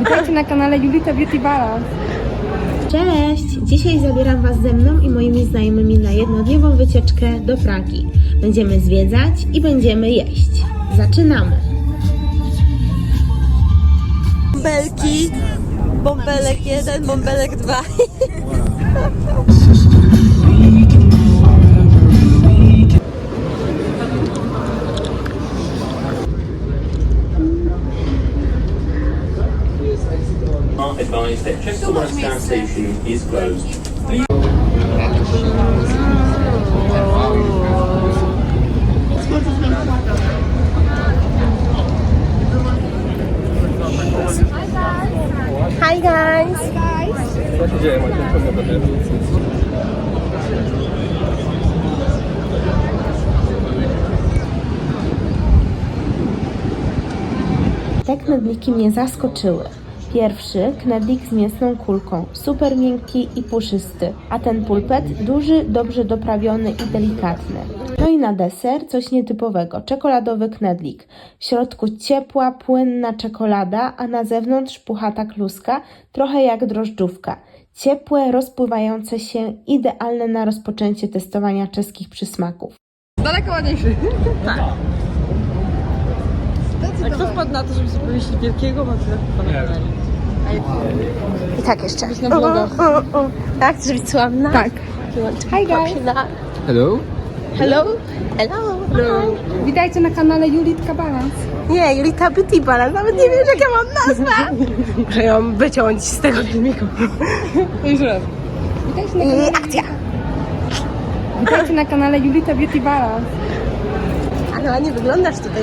Witajcie na kanale Julita Beauty Balance. Cześć! Dzisiaj zabieram Was ze mną i moimi znajomymi na jednodniową wycieczkę do Pragi. Będziemy zwiedzać i będziemy jeść. Zaczynamy! Bąbelki, bąbelek jeden, bąbelek dwa. are advised that Czechoslovakia station is closed. Hi guys! Te knedliki mnie zaskoczyły. Pierwszy knedlik z mięsną kulką, super miękki i puszysty, a ten pulpet duży, dobrze doprawiony i delikatny. No i na deser coś nietypowego, czekoladowy knedlik. W środku ciepła, płynna czekolada, a na zewnątrz puchata kluska, trochę jak drożdżówka. Ciepłe, rozpływające się, idealne na rozpoczęcie testowania czeskich przysmaków. Daleko ładniejszy. A kto wpadł na to, żeby sobie powiedzieć wielkiego makrela? I tak jeszcze. Na vloga. Tak, chcesz być sławna? Tak. Hi guys! Hello? Hello? Hello? Witajcie na kanale Julitka Balance. Nie, Julita Beauty Balance, nawet nie wiesz jak ja mam nazwę. Że ją wyciąć z tego filmiku. Jeszcze raz. Witajcie na I kanale, akcja! witajcie na kanale Julita Beauty Balance. Ale ładnie wyglądasz tutaj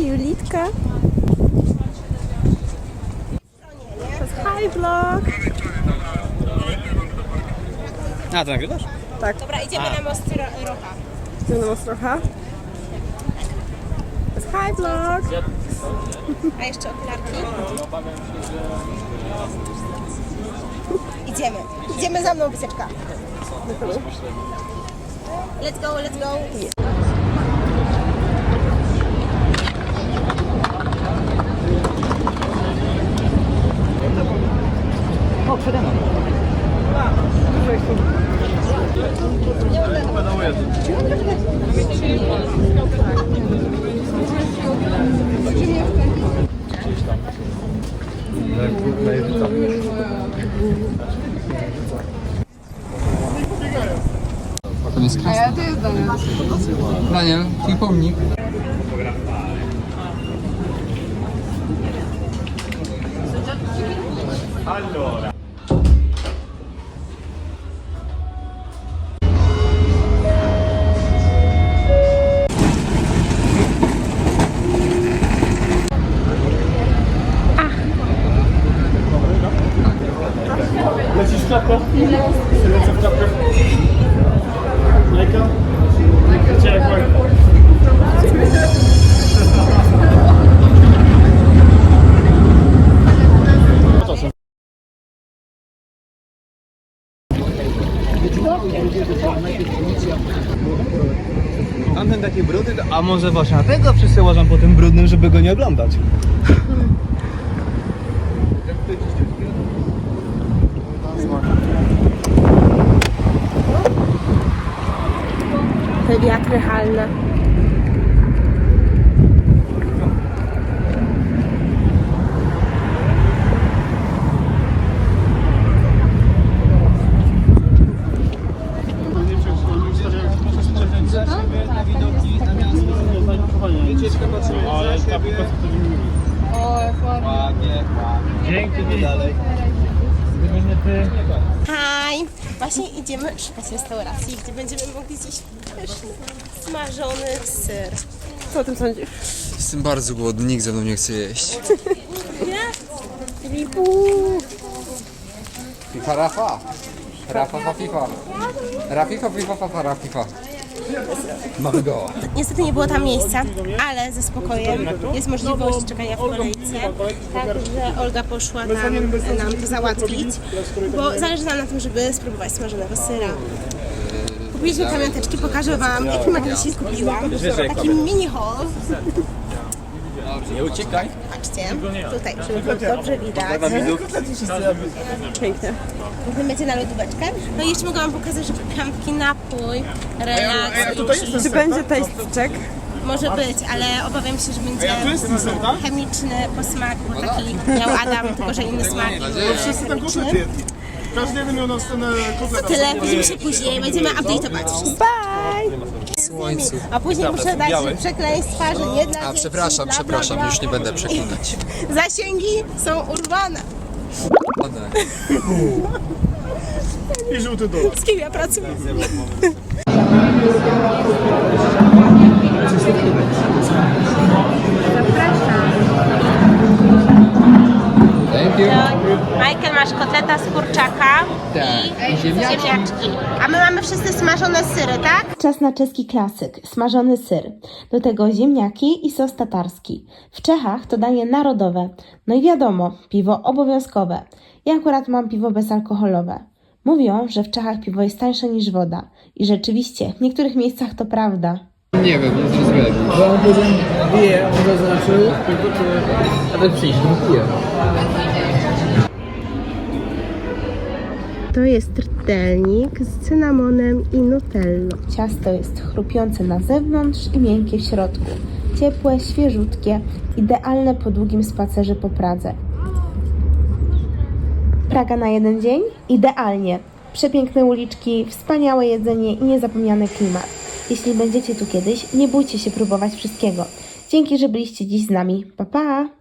Julitka. Hi vlog. A, to nagrywasz? Dobra, idziemy na most Rocha. Idziemy na Ostrocha. Hi vlog. A jeszcze okularki. Idziemy. Idziemy za mną, wyseczka. Let's go, let's go. To jest A ja to jest Daniel. Twój pomnik. Lecisz Tamten taki brudny, to- a może właśnie dlatego wszyscy łażą po tym brudnym, żeby go nie oglądać. Te wiatry halne. Wycieczka patrzymy Ale za ta siebie. piłka co O, jak ładnie. Ładnie, ładnie. Dzięki, Dalej. Gdyby nie ty, Hi! Właśnie idziemy szukać restauracji, gdzie będziemy mogli zjeść pyszny, smażony syr. Co o tym sądzisz? Jestem bardzo głodny, nikt ze mną nie chce jeść. FIFA Rafa. Rafa fa FIFA. Rafifa FIFA fa fa Rafifa. Mamy go. Niestety nie było tam miejsca, ale ze spokojem jest możliwość czekania w kolejce. Także Olga poszła tam nam to załatwić, bo zależy nam na tym, żeby spróbować smażonego syra. Kupiliśmy pamiąteczki, pokażę Wam, jaki materiał się kupiłam. Taki mini haul. Nie uciekaj. Patrzcie, tutaj, żeby było dobrze widać. Pięknie. Wy Będzie na lodóweczkę. No i jeszcze mogę Wam pokazać, że kupiłam taki napój, relaks. Czy będzie taste check? Może być, ale obawiam się, że będzie tak? chemiczny posmak, bo taki miał Adam, tylko że inny smak. Wszyscy tam jedli. Każdy jeden miał na scenę kotleta. Tyle, widzimy się później, będziemy update'ować wszystko. Słońcu. A później muszę dać przekleństwa, że nie dla A dzieci, przepraszam, bla, bla, przepraszam, bla. już nie będę przeklinać. Zasięgi są urwane. Ładne. I żółty dół. Z kim ja pracuję? Thank you. Michael, masz kotleta z ziemniaczki. A my mamy wszyscy smażone syry, tak? Czas na czeski klasyk, smażony syr. Do tego ziemniaki i sos tatarski. W Czechach to danie narodowe. No i wiadomo, piwo obowiązkowe. Ja akurat mam piwo bezalkoholowe. Mówią, że w Czechach piwo jest tańsze niż woda. I rzeczywiście, w niektórych miejscach to prawda. Nie wiem, nie zrozumiałem. Bo on potem wie, on zaznaczył. A ten przyjść, drukuję. To jest rtelnik z cynamonem i nutellą. Ciasto jest chrupiące na zewnątrz i miękkie w środku. Ciepłe, świeżutkie, idealne po długim spacerze po Pradze. Praga na jeden dzień? Idealnie. Przepiękne uliczki, wspaniałe jedzenie i niezapomniany klimat. Jeśli będziecie tu kiedyś, nie bójcie się próbować wszystkiego. Dzięki, że byliście dziś z nami. Pa pa!